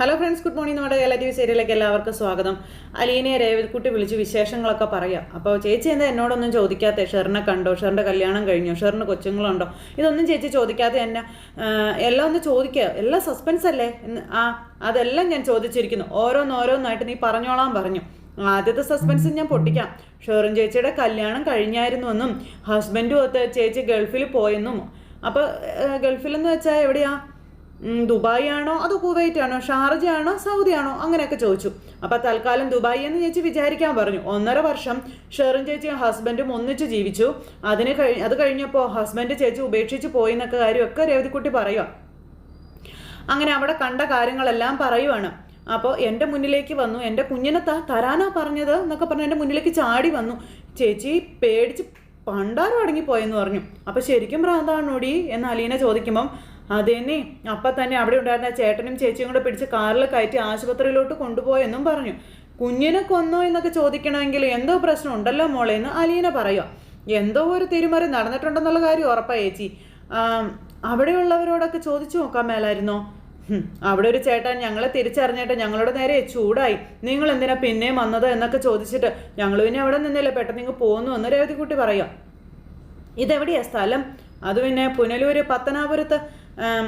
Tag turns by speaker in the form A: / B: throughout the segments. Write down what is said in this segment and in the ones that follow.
A: Hello friends good morning നമ്മുടെ Kerala T V സീരിയലിലേക്ക് എല്ലാവർക്കും സ്വാഗതം. അലീനെ രേവതിക്കുട്ടി വിളിച്ച് വിശേഷങ്ങളൊക്കെ പറയാം. അപ്പോൾ ചേച്ചി എന്താ എന്നോടൊന്നും ചോദിക്കാത്ത? ഷെറിനെ കണ്ടോ? ഷെറിന്റെ കല്യാണം കഴിഞ്ഞോ? ഷെറിന് കൊച്ചുങ്ങളുണ്ടോ? ഇതൊന്നും ചേച്ചി ചോദിക്കാതെ എന്നെ എല്ലാം ഒന്ന് ചോദിക്കുക എല്ലാം സസ്പെൻസ് അല്ലേ? ആ അതെല്ലാം ഞാൻ ചോദിച്ചിരിക്കുന്നു. ഓരോന്നോരോന്നായിട്ട് നീ പറഞ്ഞോളാൻ പറഞ്ഞു. ആദ്യത്തെ സസ്പെൻസ് ഞാൻ പൊട്ടിക്കാം. ഷെറിൻ ചേച്ചിയുടെ കല്യാണം കഴിഞ്ഞായിരുന്നുവെന്നും ഹസ്ബൻഡും ഒത്ത് ചേച്ചി ഗൾഫിൽ പോയെന്നും. അപ്പോൾ ഗൾഫിലെന്ന് വെച്ചാൽ എവിടെയാ? ഉം, ദുബായ് ആണോ അതോ കുവൈറ്റ് ആണോ ഷാർജ ആണോ സൗദി ആണോ അങ്ങനെയൊക്കെ ചോദിച്ചു. അപ്പൊ തൽക്കാലം ദുബായ് എന്ന് ചേച്ചി വിചാരിക്കാൻ പറഞ്ഞു. ഒന്നര വർഷം ഷെറിൻ ചേച്ചിയും ഹസ്ബൻഡും ഒന്നിച്ച് ജീവിച്ചു. അതിന് കഴി അത് കഴിഞ്ഞപ്പോൾ ഹസ്ബൻഡ് ചേച്ചി ഉപേക്ഷിച്ച് പോയി എന്നൊക്കെ കാര്യമൊക്കെ രേവതിക്കുട്ടി പറയുക അങ്ങനെ അവിടെ കണ്ട കാര്യങ്ങളെല്ലാം പറയുവാണ്. അപ്പോൾ എന്റെ മുന്നിലേക്ക് വന്നു. എന്റെ കുഞ്ഞിനെ തരാനാ പറഞ്ഞത് എന്നൊക്കെ പറഞ്ഞ് എന്റെ മുന്നിലേക്ക് ചാടി വന്നു. ചേച്ചി പേടിച്ച് പണ്ടാരം അടങ്ങിപ്പോയെന്ന് പറഞ്ഞു. അപ്പോൾ ശരിക്കും പ്രാന്താണോടി? എന്ന് അലീന ചോദിക്കുമ്പം അതേന്നെ അപ്പം തന്നെ അവിടെ ഉണ്ടായിരുന്ന ചേട്ടനും ചേച്ചിയും കൂടെ പിടിച്ച് കാറിൽ കയറ്റി ആശുപത്രിയിലോട്ട് കൊണ്ടുപോയെന്നും പറഞ്ഞു. കുഞ്ഞിനെ കൊന്നോ എന്നൊക്കെ ചോദിക്കണമെങ്കിൽ എന്തോ പ്രശ്നം ഉണ്ടല്ലോ മോളെ എന്ന് അലീന പറയുക. എന്തോ ഒരു തിരുമറി നടന്നിട്ടുണ്ടെന്നുള്ള കാര്യം ഉറപ്പാ ചേച്ചി. അവിടെയുള്ളവരോടൊക്കെ ചോദിച്ചു നോക്കാൻ മേലായിരുന്നോ? അവിടെ ഒരു ചേട്ടൻ ഞങ്ങളെ തിരിച്ചറിഞ്ഞിട്ട് ഞങ്ങളുടെ നേരെ ചൂടായി. നിങ്ങൾ എന്തിനാ പിന്നെയും വന്നത്? എന്നൊക്കെ ചോദിച്ചിട്ട് ഞങ്ങൾ പിന്നെ അവിടെ നിന്നില്ല? പെട്ടെന്ന് നിങ്ങൾ പോന്നു എന്ന് രേവതിക്കുട്ടി പറയാം ഇതെവിടെയാ സ്ഥലം? അത് പിന്നെ പുനലൂര് പത്തനാപുരത്ത്. ആം,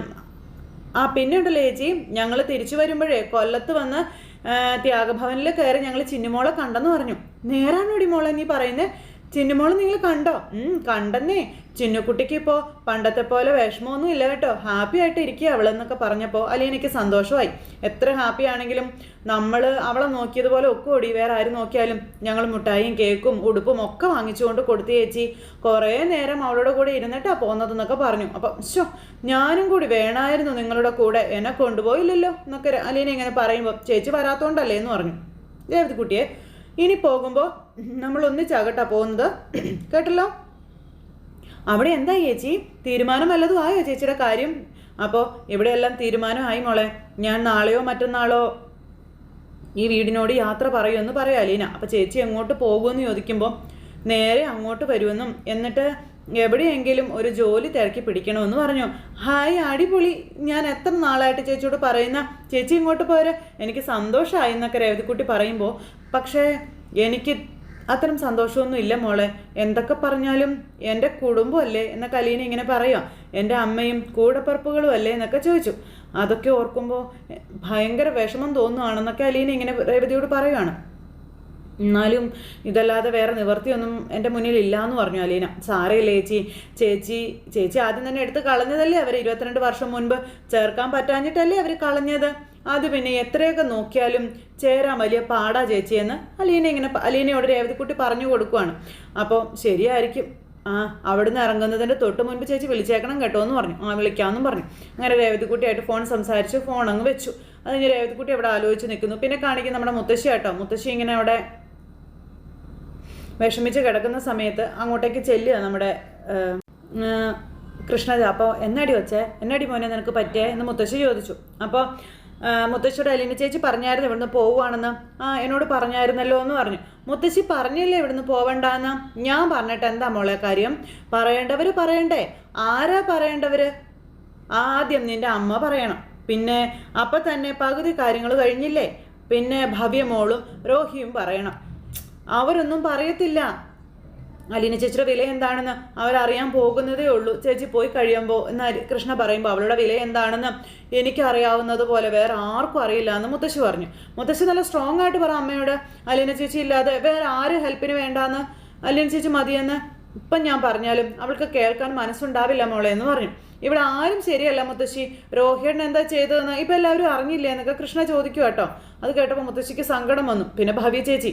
A: പിന്നെ ഉണ്ടല്ലോ ചേച്ചി ഞങ്ങൾ തിരിച്ചു വരുമ്പോഴേ കൊല്ലത്ത് വന്ന് ത്യാഗഭവനിൽ കയറി ഞങ്ങൾ ചിന്നുമോളെ കണ്ടെന്ന് പറഞ്ഞു. നേരാണോടി മോളെ നീ പറയുന്നത് ചിന്നുമോളെ നിങ്ങൾ കണ്ടോ? കണ്ടെന്നേ. ചിന്നുക്കുട്ടിക്ക് ഇപ്പോൾ പണ്ടത്തെ പോലെ വിഷമമൊന്നും ഇല്ല കേട്ടോ. ഹാപ്പി ആയിട്ട് ഇരിക്കുക അവളെന്നൊക്കെ പറഞ്ഞപ്പോൾ അലീനയ്ക്ക് സന്തോഷമായി. എത്ര ഹാപ്പി ആണെങ്കിലും നമ്മൾ അവളെ നോക്കിയതുപോലെ ഒക്കെ ഓടി. വേറെ ആരും നോക്കിയാലും ഞങ്ങൾ മുട്ടായും കേക്കും ഉടുപ്പും ഒക്കെ വാങ്ങിച്ചുകൊണ്ട് കൊടുത്തു ചേച്ചി കുറേ നേരം അവളുടെ കൂടെ ഇരുന്നിട്ടാ പോകുന്നതെന്നൊക്കെ പറഞ്ഞു. അപ്പം ശോ ഞാനും കൂടി വേണമായിരുന്നു നിങ്ങളുടെ കൂടെ. എന്നെ കൊണ്ടുപോയില്ലല്ലോ എന്നൊക്കെ അലീന ഇങ്ങനെ പറയുമ്പോൾ ചേച്ചി വരാത്തോണ്ടല്ലേ എന്ന് പറഞ്ഞു. ദേവതിക്കുട്ടിയെ ഇനി പോകുമ്പോൾ നമ്മൾ ഒന്നിച്ചാകട്ടാ പോകുന്നത്. കേട്ടല്ലോ? അവിടെ എന്താ ചേച്ചി? തീരുമാനം വല്ലതും ആയോ ചേച്ചിയുടെ കാര്യം? അപ്പോൾ ഇവിടെയെല്ലാം തീരുമാനമായി മോളെ. ഞാൻ നാളെയോ മറ്റന്നാളോ ഈ വീടിനോട് യാത്ര പറയുമെന്ന് പറയാം അലീന. അപ്പോൾ ചേച്ചി എങ്ങോട്ട് പോകുമെന്ന് ചോദിക്കുമ്പോൾ നേരെ അങ്ങോട്ട് വരുമെന്നും എന്നിട്ട് എവിടെയെങ്കിലും ഒരു ജോലി തിരക്കി പിടിക്കണമെന്ന് പറഞ്ഞു. ഹായ് അടിപൊളി. ഞാൻ എത്ര നാളായിട്ട് ചേച്ചിയോട് പറയുന്ന? ചേച്ചി ഇങ്ങോട്ട് പോരെ? എനിക്ക് സന്തോഷമായി എന്നൊക്കെ രേവതിക്കുട്ടി പറയുമ്പോൾ പക്ഷേ എനിക്ക് അത്തരം സന്തോഷമൊന്നും ഇല്ല മോളെ. എന്തൊക്കെ പറഞ്ഞാലും എന്റെ കുടുംബമല്ലേ എന്ന കലീന ഇങ്ങനെ പറയാം എന്റെ അമ്മയും കൂടപ്പറപ്പുകളും അല്ലേ എന്നൊക്കെ ചോദിച്ചു. അതൊക്കെ ഓർക്കുമ്പോൾ ഭയങ്കര വിഷമം തോന്നുവാണെന്നൊക്കെ അലീന ഇങ്ങനെ രേവതിയോട് പറയുവാണ്. എന്നാലും ഇതല്ലാതെ വേറെ നിവർത്തിയൊന്നും എന്റെ മുന്നിൽ ഇല്ല എന്ന് പറഞ്ഞു അലീന സാരയില്ല ചേച്ചി? ചേച്ചി ചേച്ചി ആദ്യം തന്നെ എടുത്ത് കളഞ്ഞതല്ലേ അവർ ഇരുപത്തിരണ്ട് വർഷം മുൻപ് ചേർക്കാൻ പറ്റാഞ്ഞിട്ടല്ലേ അവർ കളഞ്ഞത്? അത് പിന്നെ എത്രയൊക്കെ നോക്കിയാലും ചേരാൻ വലിയ പാടാ ചേച്ചിയെന്ന് അലീന ഇങ്ങനെ അലീനയോട് രേവതിക്കുട്ടി പറഞ്ഞു കൊടുക്കുവാണ്. അപ്പോൾ ശരിയായിരിക്കും. ആ അവിടുന്ന് ഇറങ്ങുന്നതിന്റെ തൊട്ട് മുൻപ് ചേച്ചി വിളിച്ചേക്കണം കേട്ടോ എന്ന് പറഞ്ഞു. ആ വിളിക്കാമെന്നും പറഞ്ഞു. അങ്ങനെ രേവതിക്കുട്ടിയായിട്ട് ഫോൺ സംസാരിച്ച് ഫോൺ അങ്ങ് വെച്ചു. അത് കഴിഞ്ഞ് രേവതിക്കുട്ടി അവിടെ ആലോചിച്ച് നിൽക്കുന്നു. പിന്നെ കാണിക്കും നമ്മുടെ മുത്തശ്ശി കേട്ടോ. മുത്തശ്ശി ഇങ്ങനെ അവിടെ വിഷമിച്ച് കിടക്കുന്ന സമയത്ത് അങ്ങോട്ടേക്ക് ചെല്ലുക നമ്മുടെ കൃഷ്ണജ. അപ്പോൾ എന്നടി വച്ചേ എന്നടി മോനെ? നിനക്ക് പറ്റിയേ? എന്ന് മുത്തശ്ശി ചോദിച്ചു. അപ്പോൾ മുത്തശ്ശിയുടെ അലീന ചേച്ചി പറഞ്ഞായിരുന്നു ഇവിടുന്ന് പോവുകയാണെന്ന്. ആ എന്നോട് പറഞ്ഞായിരുന്നല്ലോ എന്ന് പറഞ്ഞു. മുത്തശ്ശി പറഞ്ഞില്ലേ ഇവിടുന്ന് പോവണ്ടെന്ന്? ഞാൻ പറഞ്ഞിട്ട് എന്താ മോളെ കാര്യം? പറയേണ്ടവർ പറയണ്ടേ. ആരാ പറയേണ്ടവർ ആദ്യം നിന്റെ അമ്മ പറയണം. പിന്നെ അപ്പം തന്നെ പകുതി കാര്യങ്ങൾ കഴിഞ്ഞില്ലേ? പിന്നെ ഭവ്യമോളും രോഹിയും പറയണം. അവരൊന്നും പറയത്തില്ല. അലീന ചേച്ചിയുടെ വില എന്താണെന്ന് അവരറിയാൻ പോകുന്നതേ ഉള്ളൂ. ചേച്ചി പോയി കഴിയുമ്പോൾ എന്ന് കൃഷ്ണ പറയുമ്പോൾ അവളുടെ വില എന്താണെന്ന് എനിക്കറിയാവുന്നത് പോലെ വേറെ ആർക്കും അറിയില്ല എന്ന് മുത്തശ്ശി പറഞ്ഞു. മുത്തശ്ശി നല്ല സ്ട്രോങ് ആയിട്ട് പറ അമ്മയോട് അലീന ചേച്ചി ഇല്ലാതെ വേറെ ആര് ഹെൽപ്പിന് വേണ്ടാന്ന്? അലീന ചേച്ചി മതിയെന്ന് ഇപ്പം ഞാൻ പറഞ്ഞാലും അവൾക്ക് കേൾക്കാൻ മനസ്സുണ്ടാവില്ല മോളെ എന്ന് പറഞ്ഞു. ഇവിടെ ആരും ശരിയല്ല മുത്തശ്ശി. രോഹിണിന് എന്താ ചെയ്തതെന്ന് ഇപ്പം എല്ലാവരും അറിഞ്ഞില്ലേ എന്നൊക്കെ കൃഷ്ണ ചോദിക്കും കേട്ടോ അത് കേട്ടപ്പോൾ മുത്തശ്ശിക്ക് സങ്കടം വന്നു. പിന്നെ ഭവ്യ ചേച്ചി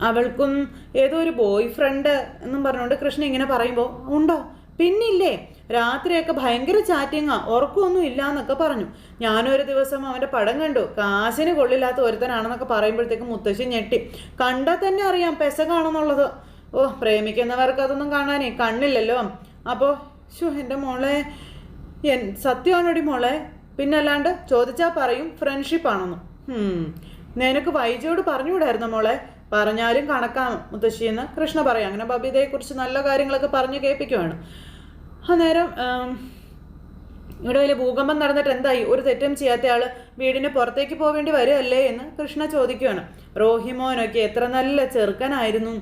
A: അവൾക്കും ഏതോ ഒരു ബോയ് ഫ്രണ്ട് എന്നും പറഞ്ഞുകൊണ്ട് കൃഷ്ണ ഇങ്ങനെ പറയുമ്പോൾ ഉണ്ടോ? പിന്നില്ലേ? രാത്രിയൊക്കെ ഭയങ്കര ചാറ്റിങ്ങാ. ഉറക്കമൊന്നും ഇല്ല എന്നൊക്കെ പറഞ്ഞു. ഞാനൊരു ദിവസം അവന്റെ പടം കണ്ടു. കാശിന് കൊള്ളില്ലാത്ത ഒരുത്തനാണെന്നൊക്കെ പറയുമ്പോഴത്തേക്ക് മുത്തശ്ശി ഞെട്ടി. കണ്ടാൽ തന്നെ അറിയാം പെസകാണെന്നുള്ളത് ഓ പ്രേമിക്കുന്നവർക്ക് അതൊന്നും കാണാനേ കണ്ണില്ലല്ലോ. അപ്പോൾ ഷോ എന്റെ മോളെ എൻ സത്യമാണോടി മോളെ? പിന്നല്ലാണ്ട് ചോദിച്ചാൽ പറയും ഫ്രണ്ട്ഷിപ്പ് ആണെന്ന്. ഹും. നിനക്ക് വൈജയോട് പറഞ്ഞുകൂടായിരുന്നു മോളെ? പറഞ്ഞാലും കണക്കാം മുത്തശ്ശിയെന്ന് കൃഷ്ണ പറയാം. അങ്ങനെ ബബിതയെക്കുറിച്ച് നല്ല കാര്യങ്ങളൊക്കെ പറഞ്ഞു കേൾപ്പിക്കുവാണ്. അന്നേരം ഇവിടെ വലിയ ഭൂകമ്പം നടന്നിട്ട് എന്തായി? ഒരു തെറ്റും ചെയ്യാത്ത ആൾ വീടിന് പുറത്തേക്ക് പോവേണ്ടി വരുമല്ലേ എന്ന് കൃഷ്ണ ചോദിക്കുകയാണ്. റോഹിമോനൊക്കെ എത്ര നല്ല ചെറുക്കനായിരുന്നു.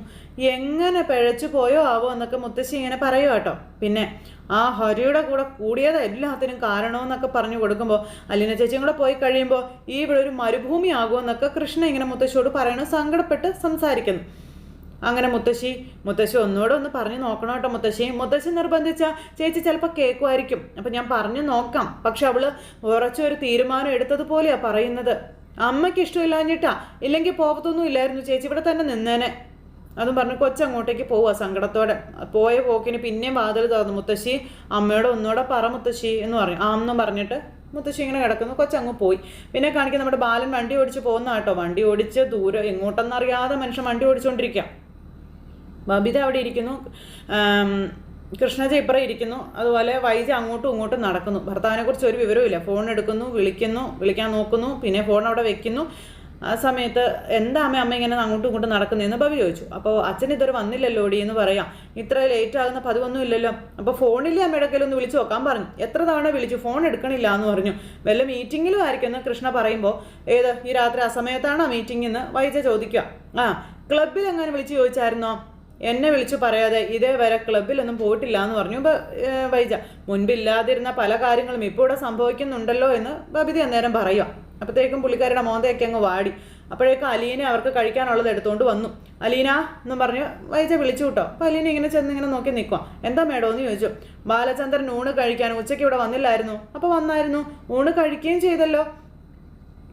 A: എങ്ങനെ പിഴച്ചു പോയോ ആവോ എന്നൊക്കെ മുത്തശ്ശി ഇങ്ങനെ പറയുക കേട്ടോ. പിന്നെ ആ ഹരിയുടെ കൂടെ കൂടിയത് എല്ലാത്തിനും കാരണമെന്നൊക്കെ പറഞ്ഞു കൊടുക്കുമ്പോൾ അലീന ചേച്ചിയും കൂടെ പോയി കഴിയുമ്പോൾ ഈ ഇവിടെ ഒരു മരുഭൂമി ആകുമെന്നൊക്കെ കൃഷ്ണ ഇങ്ങനെ മുത്തശ്ശിയോട് പറയണ സങ്കടപ്പെട്ട് സംസാരിക്കുന്നു. അങ്ങനെ മുത്തശ്ശി മുത്തശ്ശി ഒന്നുകൂടെ ഒന്ന് പറഞ്ഞു നോക്കണം കേട്ടോ മുത്തശ്ശി. മുത്തശ്ശി നിർബന്ധിച്ച ചേച്ചി ചിലപ്പോൾ കേൾക്കുമായിരിക്കും അപ്പം ഞാൻ പറഞ്ഞു നോക്കാം. പക്ഷെ അവൾ ഉറച്ചൊരു തീരുമാനം എടുത്തതുപോലെയാ പറയുന്നത്. അമ്മയ്ക്ക് ഇഷ്ടമില്ലാഞ്ഞിട്ടാ. ഇല്ലെങ്കിൽ പോകത്തൊന്നും ഇല്ലായിരുന്നു ചേച്ചി. ഇവിടെ തന്നെ നിന്നേനെ. അതും പറഞ്ഞ് കൊച്ചങ്ങോട്ടേക്ക് പോവുക സങ്കടത്തോടെ. പോയ പോക്കിന് പിന്നെയും വാതിൽ തുറന്നു. മുത്തശ്ശി അമ്മയോട് ഒന്നുകൂടെ പറ മുത്തശ്ശി എന്ന് പറഞ്ഞു. ആ എന്നും പറഞ്ഞിട്ട് മുത്തശ്ശി ഇങ്ങനെ കിടക്കുന്നു. കൊച്ചങ്ങ് പോയി. പിന്നെ കാണിക്കാൻ നമ്മുടെ ബാലൻ വണ്ടി ഓടിച്ച് പോകുന്ന കേട്ടോ. വണ്ടി ഓടിച്ച് ദൂരെ എങ്ങോട്ടെന്നറിയാതെ മനുഷ്യൻ വണ്ടി ഓടിച്ചുകൊണ്ടിരിക്കുക ബബിത അവിടെ ഇരിക്കുന്നു. കൃഷ്ണജ ഇപ്പുറം ഇരിക്കുന്നു. അതുപോലെ വൈജ അങ്ങോട്ടും ഇങ്ങോട്ടും നടക്കുന്നു. ഭർത്താവിനെക്കുറിച്ച് ഒരു വിവരവും ഇല്ല ഫോൺ എടുക്കുന്നു വിളിക്കുന്നു വിളിക്കാൻ നോക്കുന്നു പിന്നെ ഫോൺ അവിടെ വെക്കുന്നു. ആ സമയത്ത് എന്താ അമ്മ അമ്മ ഇങ്ങനെ അങ്ങോട്ടും ഇങ്ങോട്ടും നടക്കുന്നതെന്ന് ബബി ചോദിച്ചു. അപ്പോൾ അച്ഛൻ ഇതുവരെ വന്നില്ലല്ലോ ഡി എന്ന് പറയാം. ഇത്ര ലേറ്റ് ആകുന്ന പതിവൊന്നും ഇല്ലല്ലോ. അപ്പോൾ ഫോണില്ലേ അമ്മയുടെ ഒന്ന് വിളിച്ചു നോക്കാൻ പറഞ്ഞു. എത്ര തവണ വിളിച്ചു? ഫോൺ എടുക്കണില്ല എന്ന് പറഞ്ഞു. വല്ല മീറ്റിങ്ങിലും ആയിരിക്കും എന്ന് കൃഷ്ണ പറയുമ്പോൾ ഏത്? ഈ രാത്രി ആ സമയത്താണോ മീറ്റിംഗ് എന്ന് വൈജ ചോദിക്കുക. ആ ക്ലബിൽ എങ്ങനെ വിളിച്ച് ചോദിച്ചായിരുന്നോ? എന്നെ വിളിച്ചു പറയാതെ ഇതേവരെ ക്ലബിലൊന്നും പോയിട്ടില്ല എന്ന് പറഞ്ഞു. വൈജ മുൻപില്ലാതിരുന്ന പല കാര്യങ്ങളും ഇപ്പോൾ ഇവിടെ സംഭവിക്കുന്നുണ്ടല്ലോ എന്ന് ബബിത അന്നേരം പറയുക അപ്പോഴത്തേക്കും പുള്ളിക്കാരുടെ മോന്തയൊക്കെ അങ്ങ് വാടി. അപ്പോഴേക്കും അലീനെ അവർക്ക് കഴിക്കാനുള്ളത് എടുത്തുകൊണ്ട് വന്നു. അലീന എന്നും പറഞ്ഞ് വൈജ വിളിച്ചു കിട്ടോ. അപ്പോൾ അലീന ഇങ്ങനെ ചെന്ന് ഇങ്ങനെ നോക്കി നിൽക്കുക എന്താ മേഡം എന്ന് ചോദിച്ചു. ബാലചന്ദ്രൻ ഊണ് കഴിക്കാൻ ഉച്ചയ്ക്ക് ഇവിടെ വന്നില്ലായിരുന്നു. അപ്പോൾ വന്നായിരുന്നു. ഊണ് കഴിക്കുകയും ചെയ്തല്ലോ.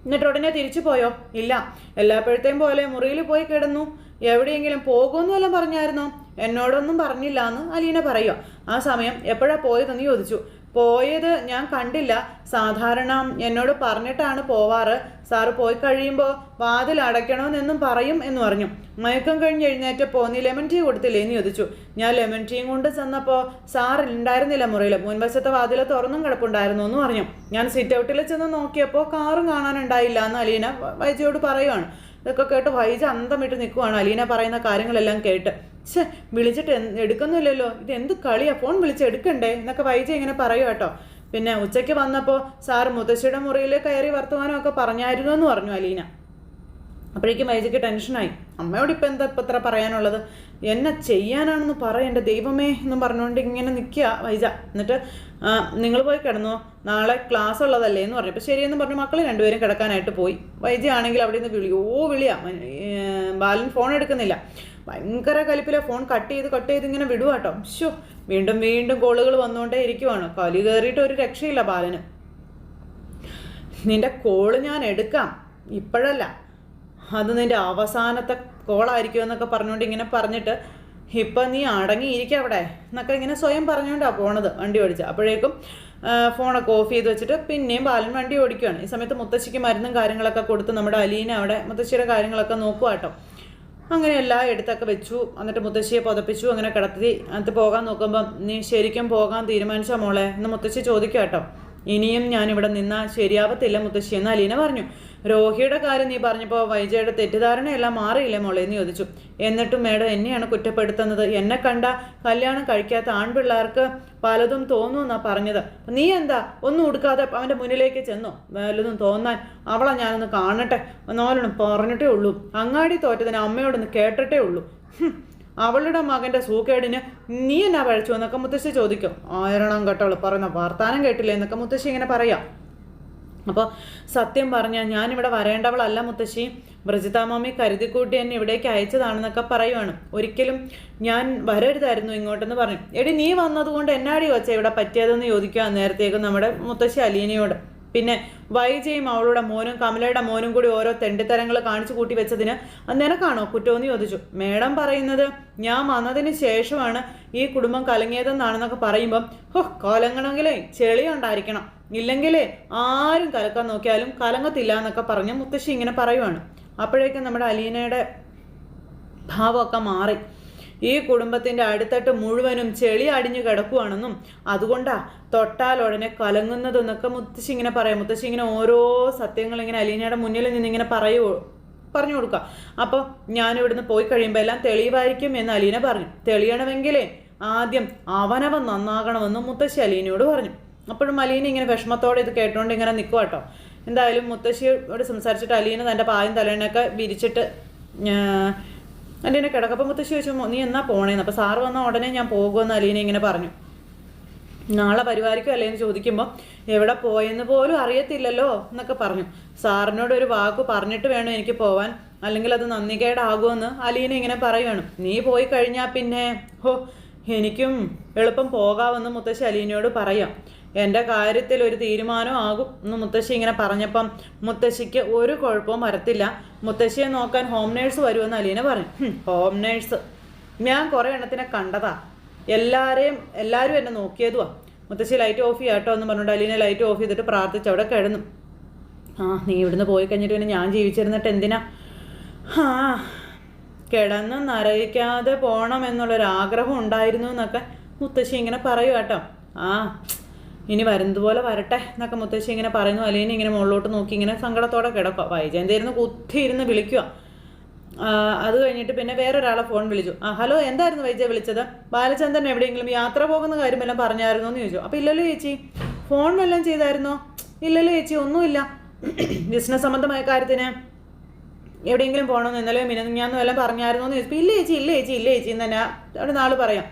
A: എന്നിട്ട് ഉടനെ തിരിച്ചു പോയോ? ഇല്ല. എല്ലാപ്പോഴത്തെയും പോലെ മുറിയിൽ പോയി കിടന്നു. എവിടെയെങ്കിലും പോകുമെന്ന് വല്ലതും പറഞ്ഞായിരുന്നോ? എന്നോടൊന്നും പറഞ്ഞില്ല എന്ന് അലീന പറയുക ആ സമയം എപ്പോഴാ പോയതെന്ന് ചോദിച്ചു. പോയത് ഞാൻ കണ്ടില്ല. സാധാരണ എന്നോട് പറഞ്ഞിട്ടാണ് പോവാറ്. സാറ് പോയി കഴിയുമ്പോൾ വാതിൽ അടയ്ക്കണമെന്നെന്നും പറയും എന്ന് പറഞ്ഞു. മയക്കം കഴിഞ്ഞ് എഴുന്നേറ്റപ്പോൾ നീ ലെമൺ ടീ കൊടുത്തില്ലേ എന്ന് ചോദിച്ചു. ഞാൻ ലെമൺ ടീയും കൊണ്ട് ചെന്നപ്പോൾ സാർ ഉണ്ടായിരുന്നില്ല മുറിയിൽ മുൻവശത്തെ വാതിൽ തുറന്നും കിടപ്പുണ്ടായിരുന്നു എന്ന് പറഞ്ഞു. ഞാൻ സിറ്റ് ഔട്ടിൽ ചെന്ന് നോക്കിയപ്പോൾ കാറും കാണാനുണ്ടായില്ല എന്ന് അലീന വൈദ്യയോട് പറയുവാണ്. ഇതൊക്കെ കേട്ട് വൈജ അന്തം ഇട്ട് നിൽക്കുവാണ് അലീന പറയുന്ന കാര്യങ്ങളെല്ലാം കേട്ട്. ഛേ വിളിച്ചിട്ട് എടുക്കുന്നില്ലല്ലോ. ഇത് എന്ത് കളിയാ? ഫോൺ വിളിച്ച് എടുക്കണ്ടേ? എന്നൊക്കെ വൈജ ഇങ്ങനെ പറയൂ കേട്ടോ. പിന്നെ ഉച്ചയ്ക്ക് വന്നപ്പോൾ സാർ മുത്തശ്ശിയുടെ മുറിയിൽ കയറി വർത്തമാനമൊക്കെ പറഞ്ഞായിരുന്നു എന്ന് പറഞ്ഞു അലീന. അപ്പോഴേക്കും മൈജയ്ക്ക് ടെൻഷനായി. അമ്മയോട് ഇപ്പം എന്താ ഇപ്പം ഇത്ര പറയാനുള്ളത്? എന്നെ ചെയ്യാനാണെന്ന് പറയേണ്ട ദൈവമേ എന്ന് പറഞ്ഞുകൊണ്ട് ഇങ്ങനെ നിൽക്കുക വൈജ എന്നിട്ട് നിങ്ങൾ പോയി കിടന്നോ. നാളെ ക്ലാസ് ഉള്ളതല്ലേ എന്ന് പറഞ്ഞു. അപ്പോൾ ശരിയെന്ന് പറഞ്ഞു മക്കൾ രണ്ടുപേരും കിടക്കാനായിട്ട് പോയി. വൈജ ആണെങ്കിൽ അവിടെ നിന്ന് വിളി. ഓ വിളിയാ. ബാലൻ ഫോൺ എടുക്കുന്നില്ല. ഭയങ്കര കലിപ്പിലെ. ഫോൺ കട്ട് ചെയ്ത് കട്ട് ചെയ്ത് ഇങ്ങനെ വിടുക കേട്ടോ. ഷോ വീണ്ടും വീണ്ടും കോളുകൾ വന്നുകൊണ്ടേ ഇരിക്കുവാണ്. കലി കയറിയിട്ട് ഒരു രക്ഷയില്ല ബാലന്. നിന്റെ കോൾ ഞാൻ എടുക്കാം. ഇപ്പോഴല്ല. അത് നിന്റെ അവസാനത്തെ കോളായിരിക്കും എന്നൊക്കെ പറഞ്ഞുകൊണ്ട് ഇങ്ങനെ പറഞ്ഞിട്ട് ഇപ്പം നീ അടങ്ങിയിരിക്കുക അവിടെ എന്നൊക്കെ ഇങ്ങനെ സ്വയം പറഞ്ഞുകൊണ്ടാണ് പോണത് വണ്ടി ഓടിച്ച്. അപ്പോഴേക്കും ഫോണൊക്കെ ഓഫ് ചെയ്ത് വെച്ചിട്ട് പിന്നെയും ബാലൻ വണ്ടി ഓടിക്കുകയാണ് ഈ സമയത്ത് മുത്തശ്ശിക്ക് മരുന്നും കാര്യങ്ങളൊക്കെ കൊടുത്ത് നമ്മുടെ അലീന അവിടെ മുത്തശ്ശിയുടെ കാര്യങ്ങളൊക്കെ നോക്കുക കേട്ടോ. അങ്ങനെ എല്ലാ എടുത്തൊക്കെ വെച്ചു. എന്നിട്ട് മുത്തശ്ശിയെ പുതപ്പിച്ചു. അങ്ങനെ കിടത്തി അത് പോകാൻ നോക്കുമ്പം നീ ശരിക്കും പോകാൻ തീരുമാനിച്ച മോളെ? എന്ന് മുത്തശ്ശി ചോദിക്കുക കേട്ടോ. ഇനിയും ഞാനിവിടെ നിന്നാൽ ശരിയാവത്തില്ല മുത്തശ്ശി എന്ന് അലീന പറഞ്ഞു. രോഹിയുടെ കാര്യം നീ പറഞ്ഞപ്പോൾ വൈജയുടെ തെറ്റിദ്ധാരണയെല്ലാം മാറിയില്ലേ മോളെ എന്ന് ചോദിച്ചു. എന്നിട്ടും മേഡം എന്നെയാണ് കുറ്റപ്പെടുത്തുന്നത്. എന്നെ കണ്ട കല്യാണം കഴിക്കാത്ത ആൺപിള്ളേർക്ക് പലതും തോന്നുമെന്നാണ് പറഞ്ഞത്. നീ എന്താ? ഒന്നും ഉടുക്കാതെ അവന്റെ മുന്നിലേക്ക് ചെന്നോ? വല്ലതും തോന്നാൻ അവളെ ഞാനൊന്ന് കാണട്ടെ. നോലൊന്നും പറഞ്ഞിട്ടേ ഉള്ളൂ. അങ്ങാടി തോറ്റതിന് അമ്മയോടൊന്ന് കേട്ടിട്ടേ ഉള്ളൂ. അവളുടെ മകന്റെ സൂക്കേടിന് നീ എന്നാ പഴച്ചു എന്നൊക്കെ മുത്തശ്ശി ചോദിക്കും. ആയിരണം കേട്ടവൾ പറയുന്ന വർത്താനം കേട്ടില്ലേ എന്നൊക്കെ മുത്തശ്ശി ഇങ്ങനെ പറയാം. അപ്പോൾ സത്യം പറഞ്ഞാൽ ഞാനിവിടെ വരേണ്ടവളല്ല മുത്തശ്ശി. ബ്രജിതാമാമി കരുതിക്കൂട്ടി എന്നെ ഇവിടേക്ക് അയച്ചതാണെന്നൊക്കെ പറയുവാണ്. ഒരിക്കലും ഞാൻ വരരുതായിരുന്നു ഇങ്ങോട്ടെന്ന് പറഞ്ഞു. എടി നീ വന്നതുകൊണ്ട് എന്നാടി വച്ച ഇവിടെ പറ്റിയതെന്ന് ചോദിക്കുക നേരത്തേക്ക് നമ്മുടെ മുത്തശ്ശി അലീനയോട്. പിന്നെ വൈജയും അവളുടെ മോനും കമലയുടെ മോനും കൂടി ഓരോ തെണ്ടിത്തരങ്ങൾ കാണിച്ചു കൂട്ടി വെച്ചതിന് നിനക്കാണോ കുറ്റമെന്ന് ചോദിച്ചു. മേഡം പറയുന്നത് ഞാൻ വന്നതിന് ശേഷമാണ് ഈ കുടുംബം കലങ്ങിയതെന്നാണെന്നൊക്കെ പറയുമ്പം ഹോ കലങ്ങണമെങ്കിലേ ചെളി ഉണ്ടായിരിക്കണം ഇല്ലെങ്കിലേ ആരും കലക്കാൻ നോക്കിയാലും കലങ്ങത്തില്ല എന്നൊക്കെ പറഞ്ഞ് മുത്തശ്ശി ഇങ്ങനെ പറയുവാണ്. അപ്പോഴേക്കും നമ്മുടെ അലീനയുടെ ഭാവമൊക്കെ മാറി. ഈ കുടുംബത്തിന്റെ അടുത്തട്ട് മുഴുവനും ചെളി അടിഞ്ഞു കിടക്കുവാണെന്നും അതുകൊണ്ടാ തൊട്ടാൽ ഉടനെ കലങ്ങുന്നതെന്നൊക്കെ മുത്തശ്ശി ഇങ്ങനെ പറയാം. മുത്തശ്ശി ഇങ്ങനെ ഓരോ സത്യങ്ങൾ ഇങ്ങനെ അലീനയുടെ മുന്നിൽ നിന്ന് ഇങ്ങനെ പറയുമോ പറഞ്ഞു കൊടുക്കുക അപ്പോൾ ഞാൻ ഇവിടുന്ന് പോയി കഴിയുമ്പോൾ എല്ലാം തെളിവായിരിക്കും എന്ന് അലീന പറഞ്ഞു. തെളിയണമെങ്കിലേ ആദ്യം അവനവൻ നന്നാകണമെന്നും മുത്തശ്ശി അലീനയോട് പറഞ്ഞു. അപ്പോഴും അലീന ഇങ്ങനെ വിഷമത്തോടെ ഇത് കേട്ടുകൊണ്ട് ഇങ്ങനെ നിൽക്കുക കേട്ടോ എന്തായാലും മുത്തശ്ശിയോട് സംസാരിച്ചിട്ട് അലീന തന്റെ പായും തലേനൊക്കെ വിരിച്ചിട്ട് അലീന കിടക്കപ്പം മുത്തശ്ശി ചോദിച്ചു നീ എന്നാ പോണേന്ന്? അപ്പോൾ സാറ് വന്ന ഉടനെ ഞാൻ പോകുമെന്ന് അലീന ഇങ്ങനെ പറഞ്ഞു. നാളെ പരിപാടിക്കും അല്ലേ? എന്ന് ചോദിക്കുമ്പോൾ എവിടെ പോയെന്ന് പോലും അറിയത്തില്ലല്ലോ എന്നൊക്കെ പറഞ്ഞു. സാറിനോട് ഒരു വാക്ക് പറഞ്ഞിട്ട് വേണം എനിക്ക് പോവാൻ. അല്ലെങ്കിൽ അത് നന്ദികേടാകുമെന്ന് അലീന ഇങ്ങനെ പറയുകയാണ് നീ പോയി കഴിഞ്ഞാൽ പിന്നെ ഹോ എനിക്കും എളുപ്പം പോകാമെന്ന് മുത്തശ്ശി അലീനയോട് പറയാം. എന്റെ കാര്യത്തിൽ ഒരു തീരുമാനം ആകും എന്ന് മുത്തശ്ശി ഇങ്ങനെ പറഞ്ഞപ്പം മുത്തശ്ശിക്ക് ഒരു കുഴപ്പവും വരത്തില്ല. മുത്തശ്ശിയെ നോക്കാൻ ഹോം നേഴ്സ് വരുമെന്ന് അലീന പറഞ്ഞു. ഹോം നേഴ്സ് ഞാൻ കുറേ എണ്ണത്തിനെ കണ്ടതാ. എല്ലാവരെയും എല്ലാവരും എന്നെ നോക്കിയതുവാ. മുത്തശ്ശി ലൈറ്റ് ഓഫ് ചെയ്യാട്ടോ എന്ന് പറഞ്ഞിട്ട് അലീനെ ലൈറ്റ് ഓഫ് ചെയ്തിട്ട് പ്രാർത്ഥിച്ച് അവിടെ കിടന്നു. ആ നീ ഇവിടുന്ന് പോയി കഴിഞ്ഞിട്ട് പിന്നെ ഞാൻ ജീവിച്ചിരുന്നിട്ട് എന്തിനാ? ആ കിടന്ന് നരയിക്കാതെ പോകണം എന്നുള്ളൊരു ആഗ്രഹം ഉണ്ടായിരുന്നു എന്നൊക്കെ മുത്തശ്ശി ഇങ്ങനെ പറയൂ കേട്ടോ ആ ഇനി വരുന്നതുപോലെ വരട്ടെ എന്നൊക്കെ മുത്തശ്ശി ഇങ്ങനെ പറയുന്നു. അല്ലെങ്കിൽ ഇങ്ങനെ മുകളിലോട്ട് നോക്കി ഇങ്ങനെ സങ്കടത്തോടെ കിടക്കുക വൈജയന്തിരുന്ന് കുത്തിയിരുന്ന് വിളിക്കുക അത് കഴിഞ്ഞിട്ട് പിന്നെ വേറൊരാളെ ഫോൺ വിളിച്ചു. ആ ഹലോ എന്തായിരുന്നു വൈജയ വിളിച്ചത്? ബാലചന്ദ്രൻ എവിടെയെങ്കിലും യാത്ര പോകുന്ന കാര്യം വല്ലതും പറഞ്ഞായിരുന്നോ എന്ന് ചോദിച്ചു. അപ്പോൾ ഇല്ലല്ലോ ചേച്ചി ഫോൺ വല്ലതും ചെയ്തായിരുന്നോ? ഇല്ലല്ലോ ചേച്ചി ഒന്നുമില്ല. ബിസിനസ് സംബന്ധമായ കാര്യത്തിന് എവിടെയെങ്കിലും പോകണമെന്ന് ഇന്നലെ മിനിഞ്ഞാന്ന് വല്ലതും പറഞ്ഞായിരുന്നു എന്ന് ചോദിച്ചു. ഇല്ല ചേച്ചി ഇല്ല ചേച്ചി ഇല്ല ചേച്ചി എന്ന് തന്നെ അവിടെ നാൾ പറയാം.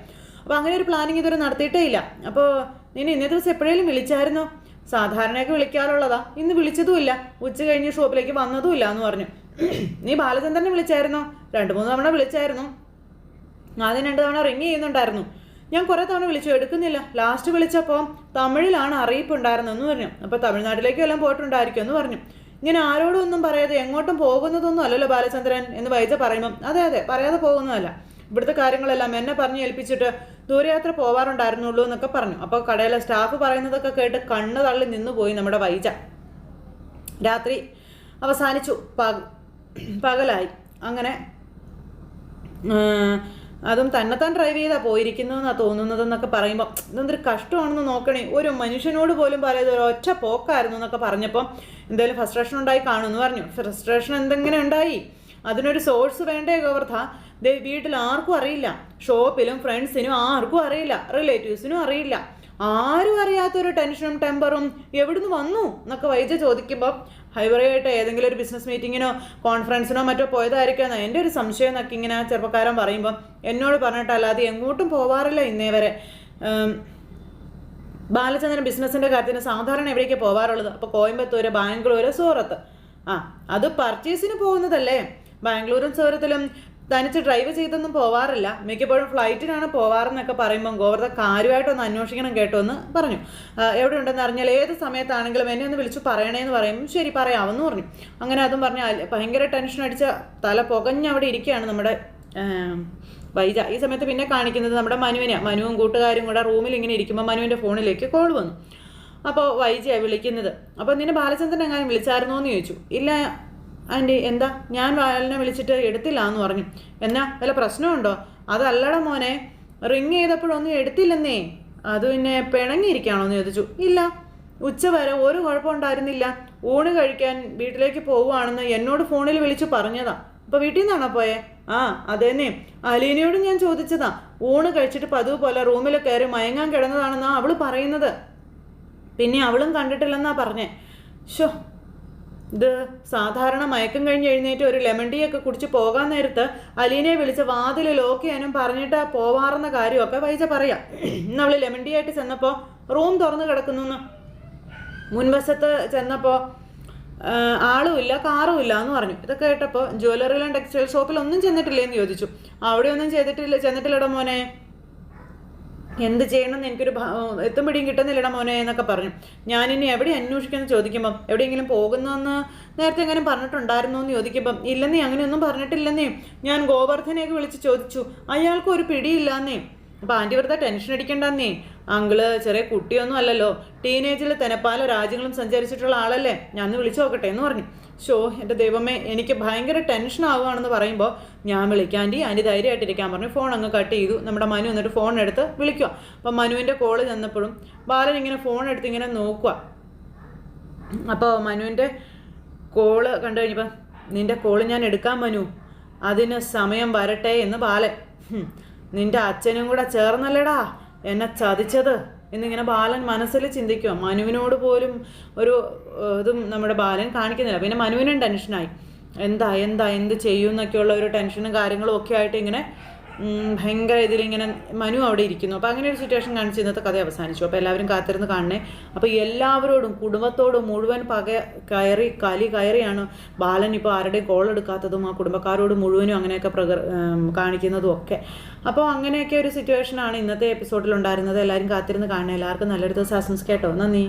A: അപ്പോൾ അങ്ങനെ ഒരു പ്ലാനിങ് ഇതുവരെ നടത്തിയിട്ടേ ഇല്ല. അപ്പോൾ നിന്നെ ഇന്നേ ദിവസം എപ്പോഴേലും വിളിച്ചായിരുന്നോ? സാധാരണയൊക്കെ വിളിക്കാറുള്ളതാ. ഇന്ന് വിളിച്ചതുമില്ല. ഉച്ച കഴിഞ്ഞ് ഷോപ്പിലേക്ക് വന്നതുമില്ല എന്ന് പറഞ്ഞു. നീ ബാലചന്ദ്രനെ വിളിച്ചായിരുന്നോ? രണ്ട് മൂന്ന് തവണ വിളിച്ചായിരുന്നു. ആദ്യം രണ്ട് തവണ റിങ് ചെയ്യുന്നുണ്ടായിരുന്നു. ഞാൻ കുറേ തവണ വിളിച്ചു എടുക്കുന്നില്ല. ലാസ്റ്റ് വിളിച്ചപ്പോൾ തമിഴിലാണ് അറിയിപ്പ് ഉണ്ടായിരുന്നെന്ന് പറഞ്ഞു. അപ്പോൾ തമിഴ്നാട്ടിലേക്ക് എല്ലാം പോയിട്ടുണ്ടായിരിക്കും എന്ന് പറഞ്ഞു. ഇങ്ങനെ ആരോടും ഒന്നും പറയാതെ എങ്ങോട്ടും പോകുന്നതൊന്നും അല്ലല്ലോ ബാലചന്ദ്രൻ എന്ന് വൈദ്യ പറയുമ്പം. അതെ അതെ പറയാതെ പോകുന്നതല്ല. ഇവിടുത്തെ കാര്യങ്ങളെല്ലാം എന്നെ പറഞ്ഞ് ഏൽപ്പിച്ചിട്ട് ദൂരയാത്ര പോവാറുണ്ടായിരുന്നുള്ളൂ എന്നൊക്കെ പറഞ്ഞു. അപ്പോൾ കടയിലെ സ്റ്റാഫ് പറയുന്നതൊക്കെ കേട്ട് കണ്ണ് തള്ളി നിന്നു പോയി നമ്മുടെ വൈജ. രാത്രി അവസാനിച്ചു. പക പകലായി. അങ്ങനെ അതും തന്നെത്താൻ ഡ്രൈവ് ചെയ്താ പോയിരിക്കുന്നതെന്നാണ് തോന്നുന്നതെന്നൊക്കെ പറയുമ്പോൾ ഇതെന്തൊരു കഷ്ടമാണെന്ന് നോക്കണേ. ഒരു മനുഷ്യനോട് പോലും പറയുന്നത് ഒരു ഒറ്റ പോക്കായിരുന്നു എന്നൊക്കെ പറഞ്ഞപ്പോൾ എന്തായാലും ഫ്രസ്ട്രേഷൻ ഉണ്ടായി കാണുമെന്ന് പറഞ്ഞു. ഫ്രസ്ട്രേഷൻ എന്തെങ്ങനെ ഉണ്ടായി? അതിനൊരു സോഴ്സ് വേണ്ടേ ഗോവർദ്ധ? വീട്ടിൽ ആർക്കും അറിയില്ല. ഷോപ്പിലും ഫ്രണ്ട്സിനും ആർക്കും അറിയില്ല. റിലേറ്റീവ്സിനും അറിയില്ല. ആരും അറിയാത്തൊരു ടെൻഷനും ടെമ്പറും എവിടുന്ന് വന്നു എന്നൊക്കെ വൈദ്യ ചോദിക്കുമ്പോൾ ഹൈബറായിട്ട് ഏതെങ്കിലും ഒരു ബിസിനസ് മീറ്റിങ്ങിനോ കോൺഫറൻസിനോ മറ്റോ പോയതായിരിക്കാം എന്റെ ഒരു സംശയം എന്നൊക്കെ ഇങ്ങനെ ചെറുപ്പക്കാരൻ പറയുമ്പോൾ എന്നോട് പറഞ്ഞിട്ടല്ലാതെ എങ്ങോട്ടും പോവാറില്ല ഇന്നേ വരെ. ബാലചന്ദ്രൻ ബിസിനസ്സിന്റെ കാര്യത്തിന് സാധാരണ എവിടേക്ക് പോവാറുള്ളത്? അപ്പോൾ കോയമ്പത്തൂർ ബാംഗ്ലൂർ സൂറത്ത്. ആ അത് പർച്ചേസിന് പോകുന്നതല്ലേ? ബാംഗ്ലൂരും സൂറത്തിലും തനിച്ച് ഡ്രൈവ് ചെയ്തൊന്നും പോവാറില്ല. മിക്കപ്പോഴും ഫ്ലൈറ്റിനാണ് പോവാറെന്നൊക്കെ പറയുമ്പോൾ ഗോവർദ്ധ കാര്യമായിട്ടൊന്ന് അന്വേഷിക്കണം കേട്ടോ എന്ന് പറഞ്ഞു. എവിടെ ഉണ്ടെന്ന് അറിഞ്ഞാൽ ഏത് സമയത്താണെങ്കിലും എന്നെ ഒന്ന് വിളിച്ചു പറയണേന്ന് പറയും ശരി പറയാമെന്ന് പറഞ്ഞു. അങ്ങനെ അതും പറഞ്ഞ് ഭയങ്കര ടെൻഷൻ അടിച്ച തല പുകഞ്ഞ് അവിടെ ഇരിക്കുകയാണ് നമ്മുടെ വൈജ. ഈ സമയത്ത് പിന്നെ കാണിക്കുന്നത് നമ്മുടെ മനുവിനെയാണ് മനുവും കൂട്ടുകാരും കൂടെ റൂമിൽ ഇങ്ങനെ ഇരിക്കുമ്പോൾ മനുവിന്റെ ഫോണിലേക്ക് കോൾ വന്നു. അപ്പോൾ വൈജയാണ് വിളിക്കുന്നത്. അപ്പോൾ നിന്നെ ബാലചന്ദ്രൻ എങ്ങാനും വിളിച്ചായിരുന്നോ എന്ന് ചോദിച്ചു. ഇല്ല ആന്റി എന്താ? ഞാൻ വയലിനെ വിളിച്ചിട്ട് എടുത്തില്ല എന്ന് പറഞ്ഞു. എന്നാ വല്ല പ്രശ്നമുണ്ടോ? അതല്ലടാ മോനെ. റിങ് ചെയ്തപ്പോഴൊന്നും എടുത്തില്ലെന്നേ. അത് പിന്നെ പിണങ്ങിയിരിക്കുകയാണോ എന്ന് ചോദിച്ചു. ഇല്ല. ഉച്ച വരെ ഒരു കുഴപ്പമുണ്ടായിരുന്നില്ല. ഊണ് കഴിക്കാൻ വീട്ടിലേക്ക് പോവുകയാണെന്ന് എന്നോട് ഫോണിൽ വിളിച്ച് പറഞ്ഞതാ. അപ്പൊ വീട്ടിൽ നിന്നാണോ പോയെ? ആ അതേന്നെ. അലീനയോട് ഞാൻ ചോദിച്ചതാ. ഊണ് കഴിച്ചിട്ട് പതിവ് പോലെ റൂമിൽ കയറി മയങ്ങാൻ കിടന്നതാണെന്നാ അവൾ പറയുന്നത്. പിന്നെ അവളും കണ്ടിട്ടില്ലെന്നാ പറഞ്ഞേ. ഷോ ഇത് സാധാരണ മയക്കം കഴിഞ്ഞ് എഴുന്നേറ്റ് ഒരു ലെമൺ ടീ ഒക്കെ കുടിച്ച് പോകാൻ നേരത്ത് അലീനയെ വിളിച്ച് വാതിൽ ലോക്ക് ചെയ്യാനും പറഞ്ഞിട്ട് പോവാറുന്ന കാര്യമൊക്കെ വൈജ പറയാം. ഇന്ന് അവൾ ലെമൺ ടീ ആയിട്ട് ചെന്നപ്പോൾ റൂം തുറന്നു കിടക്കുന്നു മുൻവശത്ത് ചെന്നപ്പോൾ ആളുമില്ല കാറും ഇല്ല എന്ന് പറഞ്ഞു. ഇതൊക്കെ കേട്ടപ്പോൾ ജ്വല്ലറിയിലും ടെക്സ്റ്റൈൽ ഷോപ്പിൽ ഒന്നും ചെന്നിട്ടില്ലേ എന്ന് ചോദിച്ചു. അവിടെ ഒന്നും ചെയ്തിട്ടില്ല ചെന്നിട്ടില്ലടോ മോനെ. എന്ത് ചെയ്യണം എനിക്കൊരു എത്തും പിടിയും കിട്ടുന്നില്ലടാ മോനെ എന്നൊക്കെ പറഞ്ഞു. ഞാൻ ഇനി എവിടെ അന്വേഷിക്കുമെന്ന് ചോദിക്കുമ്പം എവിടെയെങ്കിലും പോകുന്നതെന്ന് നേരത്തെ എങ്ങനെ പറഞ്ഞിട്ടുണ്ടായിരുന്നോ എന്ന് ചോദിക്കുമ്പം ഇല്ലെന്നേ അങ്ങനെയൊന്നും പറഞ്ഞിട്ടില്ലെന്നേ. ഞാൻ ഗോവർദ്ധനെയൊക്കെ വിളിച്ച് ചോദിച്ചു അയാൾക്കൊരു പിടിയില്ലാന്നേ. അപ്പം ആന്റി വെറുതെ ടെൻഷൻ അടിക്കണ്ടെന്നേ. അങ്കിൾ ചെറിയ കുട്ടിയൊന്നും അല്ലല്ലോ. ടീനേജിൽ തന്നെ പല രാജ്യങ്ങളും സഞ്ചരിച്ചിട്ടുള്ള ആളല്ലേ? ഞാൻ വിളിച്ചു നോക്കട്ടെ എന്ന് പറഞ്ഞു. ഷോ എന്റെ ദൈവമേ എനിക്ക് ഭയങ്കര ടെൻഷൻ ആവുകയാണെന്ന് പറയുമ്പോൾ ഞാൻ വിളിക്കാം ആന്റി ധൈര്യമായിട്ടിരിക്കാൻ പറഞ്ഞു. ഫോൺ അങ്ങ് കട്ട് ചെയ്തു. നമ്മുടെ മനു എന്നിട്ട് ഫോൺ എടുത്ത് വിളിക്കുക അപ്പം മനുവിന്റെ കോൾ ചെന്നപ്പോഴും ബാലൻ ഇങ്ങനെ ഫോൺ എടുത്ത് ഇങ്ങനെ നോക്കുക അപ്പോൾ മനുവിന്റെ കോൾ കണ്ടു കഴിഞ്ഞപ്പോൾ നിന്റെ കോൾ ഞാൻ എടുക്കാൻ മനു. അതിന് സമയം വരട്ടെ എന്ന് ബാലൻ. നിന്റെ അച്ഛനും കൂടെ ചേർന്നല്ലേടാ. എന്നെ ചതിച്ചത് എന്നിങ്ങനെ ബാലൻ മനസ്സിൽ ചിന്തിക്കുക മനുവിനോട് പോലും ഒരു ഇതും നമ്മുടെ ബാലൻ കാണിക്കുന്നില്ല. പിന്നെ മനുവിനും ടെൻഷനായി. എന്താ എന്താ എന്ത് ചെയ്യും എന്നൊക്കെയുള്ള ഒരു ടെൻഷനും കാര്യങ്ങളും ഒക്കെ ആയിട്ട് ഇങ്ങനെ ഭയങ്കര ഇതിലിങ്ങനെ മനു അവിടെ ഇരിക്കുന്നു. അപ്പോൾ അങ്ങനെ ഒരു സിറ്റുവേഷൻ കാണിച്ച് ഇന്നത്തെ കഥ അവസാനിച്ചു. അപ്പോൾ എല്ലാവരും കാത്തിരുന്ന് കാണണേ. അപ്പോൾ എല്ലാവരോടും കുടുംബത്തോടും മുഴുവൻ പക കയറി കലി കയറിയാണ് ബാലൻ ഇപ്പോൾ ആരുടെയും കോൾ എടുക്കാത്തതും ആ കുടുംബക്കാരോട് മുഴുവനും അങ്ങനെയൊക്കെ പ്രകർ കാണിക്കുന്നതും ഒക്കെ. അപ്പോൾ അങ്ങനെയൊക്കെ ഒരു സിറ്റുവേഷനാണ് ഇന്നത്തെ എപ്പിസോഡിൽ ഉണ്ടായിരുന്നത്. എല്ലാവരും കാത്തിരുന്ന് കാണണേ. എല്ലാവർക്കും നല്ലൊരു ദിവസം ആശംസിക്കട്ടോ നന്ദി.